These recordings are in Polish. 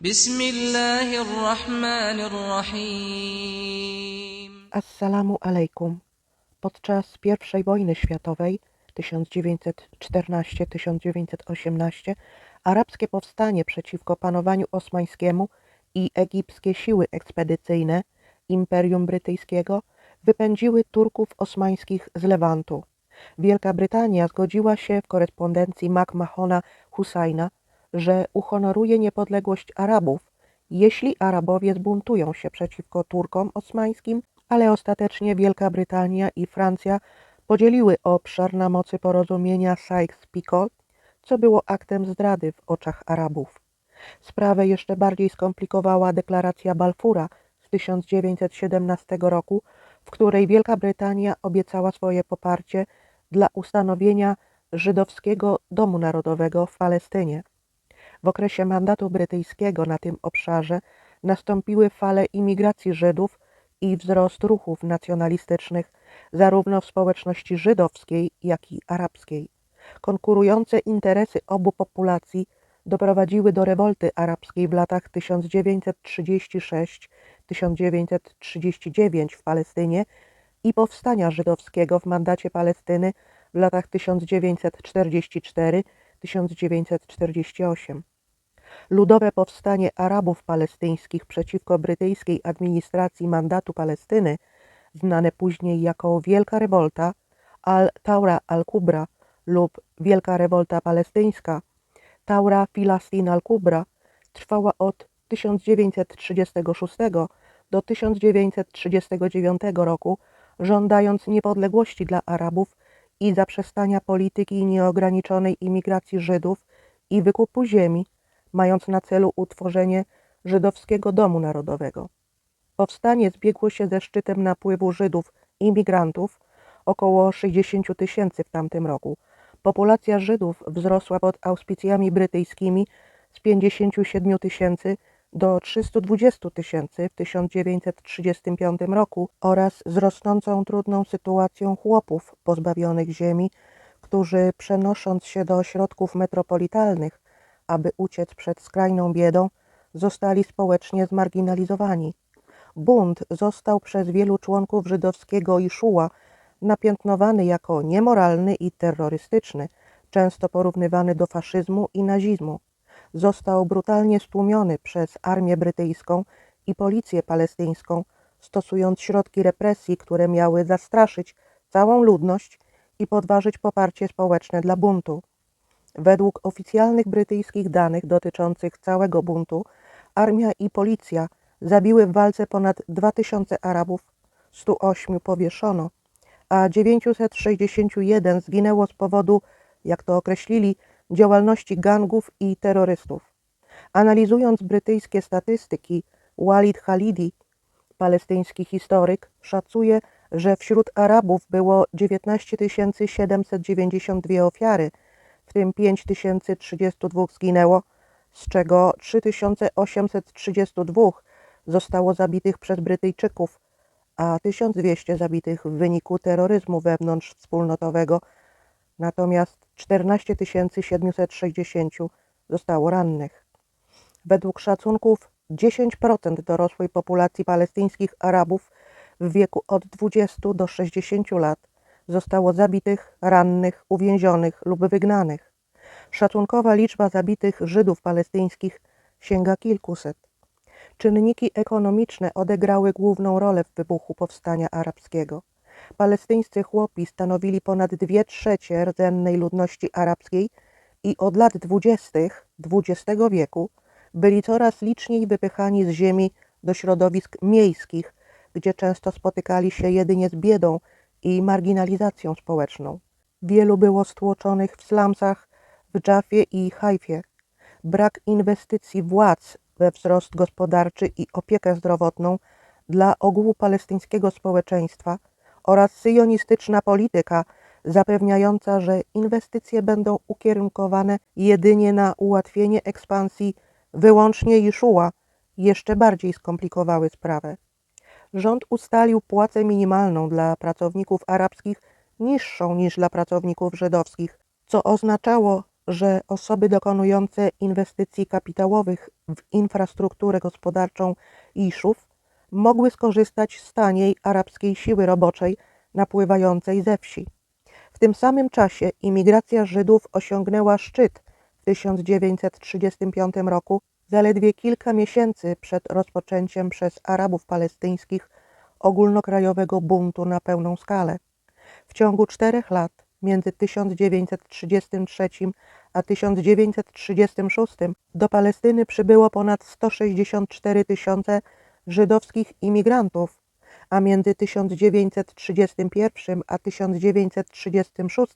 بسم الله الرحمن الرحيم Assalamu alaikum. Podczas I wojny światowej 1914-1918 arabskie powstanie przeciwko panowaniu osmańskiemu i egipskie siły ekspedycyjne Imperium Brytyjskiego wypędziły Turków osmańskich z Lewantu. Wielka Brytania zgodziła się w korespondencji MacMahona Husajna, że uhonoruje niepodległość Arabów, jeśli Arabowie zbuntują się przeciwko Turkom osmańskim, ale ostatecznie Wielka Brytania i Francja podzieliły obszar na mocy porozumienia Sykes-Picot, co było aktem zdrady w oczach Arabów. Sprawę jeszcze bardziej skomplikowała deklaracja Balfura z 1917 roku, w której Wielka Brytania obiecała swoje poparcie dla ustanowienia żydowskiego Domu Narodowego w Palestynie. W okresie mandatu brytyjskiego na tym obszarze nastąpiły fale imigracji Żydów i wzrost ruchów nacjonalistycznych zarówno w społeczności żydowskiej, jak i arabskiej. Konkurujące interesy obu populacji doprowadziły do rewolty arabskiej w latach 1936-1939 w Palestynie i powstania żydowskiego w mandacie Palestyny w latach 1944-1948. Ludowe powstanie Arabów palestyńskich przeciwko brytyjskiej administracji mandatu Palestyny, znane później jako Wielka Rewolta, Al-Taura al-Kubra lub Wielka Rewolta Palestyńska, Taura Filastin al-Kubra, trwała od 1936 do 1939 roku, żądając niepodległości dla Arabów i zaprzestania polityki nieograniczonej imigracji Żydów i wykupu ziemi, mając na celu utworzenie Żydowskiego Domu Narodowego. Powstanie zbiegło się ze szczytem napływu Żydów imigrantów, około 60 tysięcy w tamtym roku. Populacja Żydów wzrosła pod auspicjami brytyjskimi z 57 tysięcy do 320 tysięcy w 1935 roku oraz z rosnącą trudną sytuacją chłopów pozbawionych ziemi, którzy przenosząc się do ośrodków metropolitalnych, aby uciec przed skrajną biedą, zostali społecznie zmarginalizowani. Bunt został przez wielu członków żydowskiego Iszuła napiętnowany jako niemoralny i terrorystyczny, często porównywany do faszyzmu i nazizmu. Został brutalnie stłumiony przez armię brytyjską i policję palestyńską, stosując środki represji, które miały zastraszyć całą ludność i podważyć poparcie społeczne dla buntu. Według oficjalnych brytyjskich danych dotyczących całego buntu, armia i policja zabiły w walce ponad 2000 Arabów, 108 powieszono, a 961 zginęło z powodu, jak to określili, działalności gangów i terrorystów. Analizując brytyjskie statystyki, Walid Khalidi, palestyński historyk, szacuje, że wśród Arabów było 19 792 ofiary, w tym 5032 zginęło, z czego 3832 zostało zabitych przez Brytyjczyków, a 1200 zabitych w wyniku terroryzmu wewnątrzwspólnotowego, natomiast 14 760 zostało rannych. Według szacunków 10% dorosłej populacji palestyńskich Arabów w wieku od 20 do 60 lat zostało zabitych, rannych, uwięzionych lub wygnanych. Szacunkowa liczba zabitych Żydów palestyńskich sięga kilkuset. Czynniki ekonomiczne odegrały główną rolę w wybuchu powstania arabskiego. Palestyńscy chłopi stanowili ponad dwie trzecie rdzennej ludności arabskiej i od lat dwudziestych XX wieku byli coraz liczniej wypychani z ziemi do środowisk miejskich, gdzie często spotykali się jedynie z biedą i marginalizacją społeczną. Wielu było stłoczonych w slumsach w Dżafie i Hajfie. Brak inwestycji władz we wzrost gospodarczy i opiekę zdrowotną dla ogółu palestyńskiego społeczeństwa oraz syjonistyczna polityka zapewniająca, że inwestycje będą ukierunkowane jedynie na ułatwienie ekspansji wyłącznie Jeszuła, jeszcze bardziej skomplikowały sprawę. Rząd ustalił płacę minimalną dla pracowników arabskich niższą niż dla pracowników żydowskich, co oznaczało, że osoby dokonujące inwestycji kapitałowych w infrastrukturę gospodarczą Iszów mogły skorzystać z taniej arabskiej siły roboczej napływającej ze wsi. W tym samym czasie imigracja Żydów osiągnęła szczyt w 1935 roku, zaledwie kilka miesięcy przed rozpoczęciem przez Arabów palestyńskich ogólnokrajowego buntu na pełną skalę. W ciągu czterech lat, między 1933 a 1936, do Palestyny przybyło ponad 164 tysiące żydowskich imigrantów, a między 1931 a 1936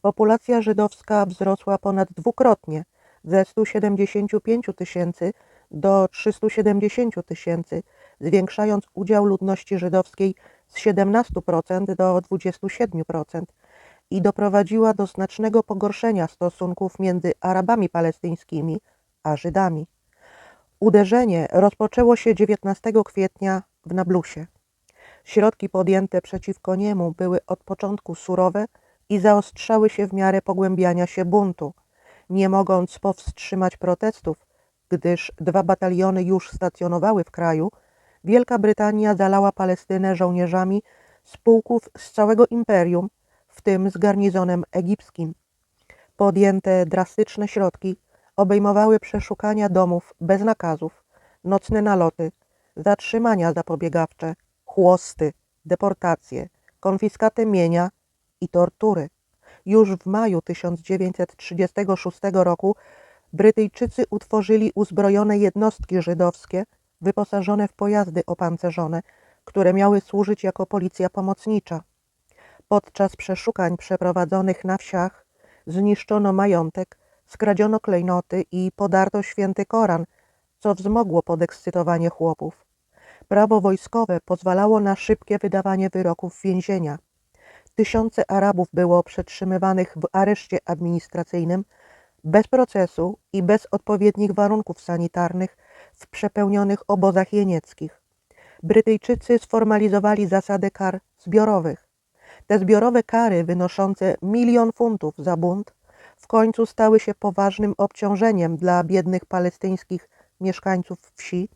populacja żydowska wzrosła ponad dwukrotnie ze 175 tysięcy do 370 tysięcy, zwiększając udział ludności żydowskiej z 17% do 27% i doprowadziła do znacznego pogorszenia stosunków między Arabami palestyńskimi a Żydami. Uderzenie rozpoczęło się 19 kwietnia w Nablusie. Środki podjęte przeciwko niemu były od początku surowe i zaostrzały się w miarę pogłębiania się buntu. Nie mogąc powstrzymać protestów, gdyż dwa bataliony już stacjonowały w kraju, Wielka Brytania zalała Palestynę żołnierzami z pułków z całego imperium, w tym z garnizonem egipskim. Podjęte drastyczne środki obejmowały przeszukania domów bez nakazów, nocne naloty, zatrzymania zapobiegawcze, chłosty, deportacje, konfiskatę mienia i tortury. Już w maju 1936 roku Brytyjczycy utworzyli uzbrojone jednostki żydowskie wyposażone w pojazdy opancerzone, które miały służyć jako policja pomocnicza. Podczas przeszukań przeprowadzonych na wsiach zniszczono majątek, skradziono klejnoty i podarto święty Koran, co wzmogło podekscytowanie chłopów. Prawo wojskowe pozwalało na szybkie wydawanie wyroków więzienia. Tysiące Arabów było przetrzymywanych w areszcie administracyjnym bez procesu i bez odpowiednich warunków sanitarnych w przepełnionych obozach jenieckich. Brytyjczycy sformalizowali zasadę kar zbiorowych. Te zbiorowe kary wynoszące milion funtów za bunt w końcu stały się poważnym obciążeniem dla biednych palestyńskich mieszkańców wsi,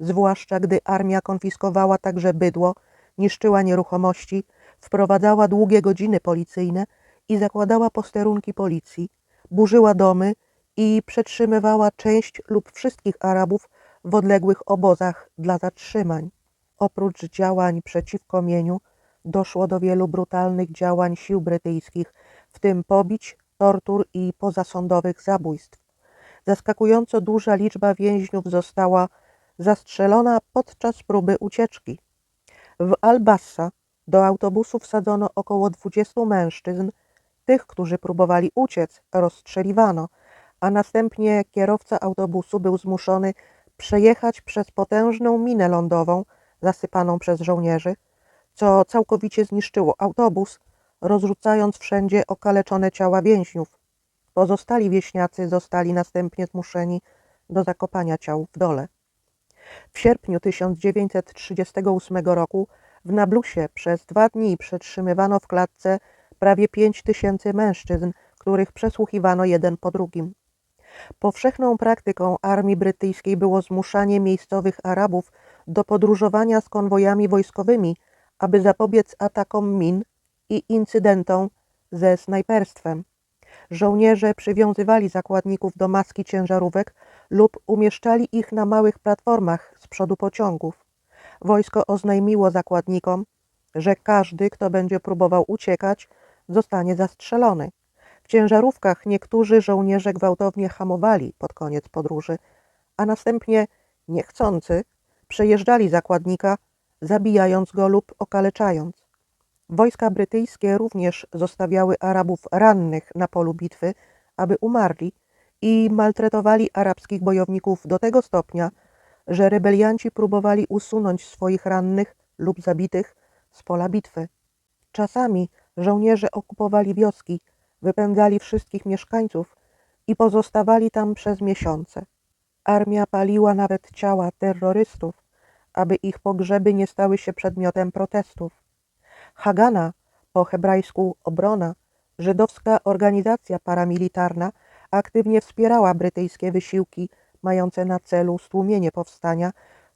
zwłaszcza gdy armia konfiskowała także bydło, niszczyła nieruchomości, wprowadzała długie godziny policyjne i zakładała posterunki policji, burzyła domy i przetrzymywała część lub wszystkich Arabów w odległych obozach dla zatrzymań. Oprócz działań przeciwko mieniu doszło do wielu brutalnych działań sił brytyjskich, w tym pobić, tortur i pozasądowych zabójstw. Zaskakująco duża liczba więźniów została zastrzelona podczas próby ucieczki. W Al-Bassa do autobusu wsadzono około 20 mężczyzn, tych, którzy próbowali uciec, rozstrzeliwano, a następnie kierowca autobusu był zmuszony przejechać przez potężną minę lądową zasypaną przez żołnierzy, co całkowicie zniszczyło autobus, rozrzucając wszędzie okaleczone ciała więźniów. Pozostali wieśniacy zostali następnie zmuszeni do zakopania ciał w dole. W sierpniu 1938 roku w Nablusie przez dwa dni przetrzymywano w klatce prawie pięć tysięcy mężczyzn, których przesłuchiwano jeden po drugim. Powszechną praktyką armii brytyjskiej było zmuszanie miejscowych Arabów do podróżowania z konwojami wojskowymi, aby zapobiec atakom min i incydentom ze snajperstwem. Żołnierze przywiązywali zakładników do maski ciężarówek lub umieszczali ich na małych platformach z przodu pociągów. Wojsko oznajmiło zakładnikom, że każdy, kto będzie próbował uciekać, zostanie zastrzelony. W ciężarówkach niektórzy żołnierze gwałtownie hamowali pod koniec podróży, a następnie, niechcący, przejeżdżali zakładnika, zabijając go lub okaleczając. Wojska brytyjskie również zostawiały Arabów rannych na polu bitwy, aby umarli i maltretowali arabskich bojowników do tego stopnia, że rebelianci próbowali usunąć swoich rannych lub zabitych z pola bitwy. Czasami żołnierze okupowali wioski, wypędzali wszystkich mieszkańców i pozostawali tam przez miesiące. Armia paliła nawet ciała terrorystów, aby ich pogrzeby nie stały się przedmiotem protestów. Hagana, po hebrajsku obrona, żydowska organizacja paramilitarna aktywnie wspierała brytyjskie wysiłki mające na celu stłumienie powstania,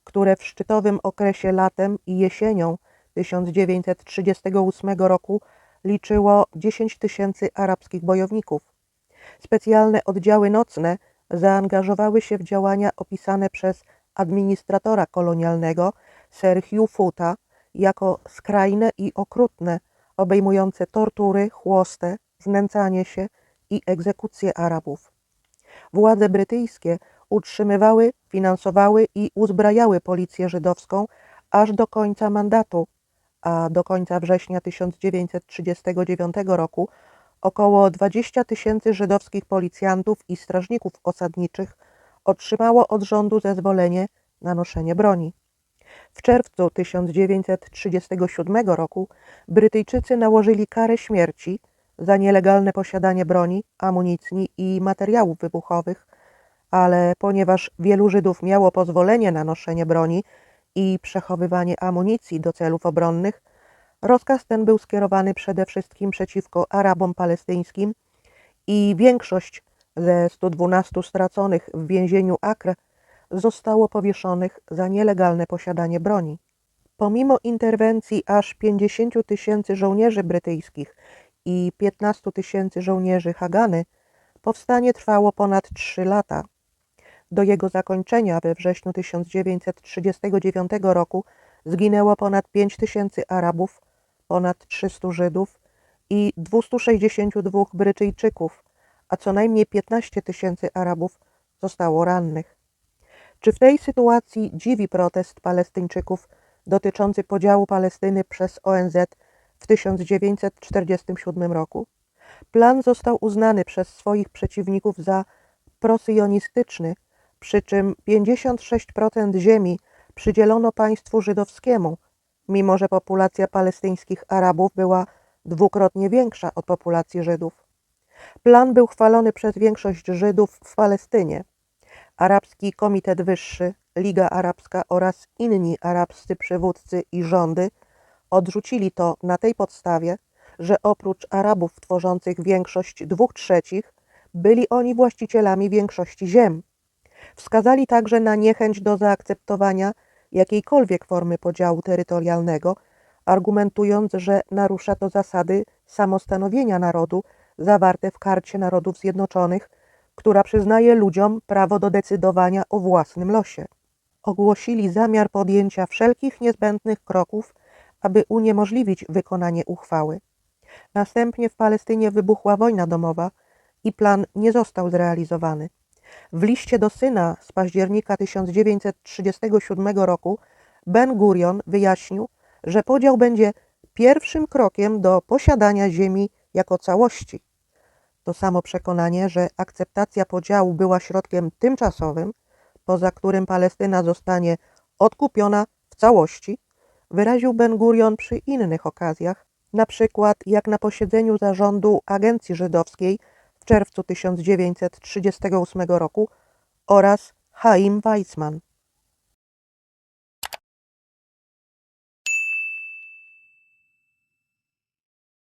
które w szczytowym okresie latem i jesienią 1938 roku liczyło 10 tysięcy arabskich bojowników. Specjalne oddziały nocne zaangażowały się w działania opisane przez administratora kolonialnego Sir Hugh Foota jako skrajne i okrutne, obejmujące tortury, chłostę, znęcanie się i egzekucje Arabów. Władze brytyjskie utrzymywały, finansowały i uzbrajały policję żydowską aż do końca mandatu, a do końca września 1939 roku około 20 tysięcy żydowskich policjantów i strażników osadniczych otrzymało od rządu zezwolenie na noszenie broni. W czerwcu 1937 roku Brytyjczycy nałożyli karę śmierci za nielegalne posiadanie broni, amunicji i materiałów wybuchowych, ale ponieważ wielu Żydów miało pozwolenie na noszenie broni i przechowywanie amunicji do celów obronnych, rozkaz ten był skierowany przede wszystkim przeciwko Arabom palestyńskim i większość ze 112 straconych w więzieniu Acre zostało powieszonych za nielegalne posiadanie broni. Pomimo interwencji aż 50 tysięcy żołnierzy brytyjskich i 15 tysięcy żołnierzy Hagany, powstanie trwało ponad 3 lata. Do jego zakończenia we wrześniu 1939 roku zginęło ponad 5 tysięcy Arabów, ponad 300 Żydów i 262 Brytyjczyków, a co najmniej 15 tysięcy Arabów zostało rannych. Czy w tej sytuacji dziwi protest Palestyńczyków dotyczący podziału Palestyny przez ONZ w 1947 roku? Plan został uznany przez swoich przeciwników za prosyjonistyczny, przy czym 56% ziemi przydzielono państwu żydowskiemu, mimo że populacja palestyńskich Arabów była dwukrotnie większa od populacji Żydów. Plan był chwalony przez większość Żydów w Palestynie. Arabski Komitet Wyższy, Liga Arabska oraz inni arabscy przywódcy i rządy odrzucili to na tej podstawie, że oprócz Arabów tworzących większość dwóch trzecich, byli oni właścicielami większości ziem. Wskazali także na niechęć do zaakceptowania jakiejkolwiek formy podziału terytorialnego, argumentując, że narusza to zasady samostanowienia narodu zawarte w Karcie Narodów Zjednoczonych, która przyznaje ludziom prawo do decydowania o własnym losie. Ogłosili zamiar podjęcia wszelkich niezbędnych kroków, aby uniemożliwić wykonanie uchwały. Następnie w Palestynie wybuchła wojna domowa i plan nie został zrealizowany. W liście do syna z października 1937 roku Ben Gurion wyjaśnił, że podział będzie pierwszym krokiem do posiadania ziemi jako całości. To samo przekonanie, że akceptacja podziału była środkiem tymczasowym, poza którym Palestyna zostanie odkupiona w całości, wyraził Ben Gurion przy innych okazjach, na przykład jak na posiedzeniu zarządu Agencji Żydowskiej w czerwcu 1938 roku oraz Chaim Weizmann.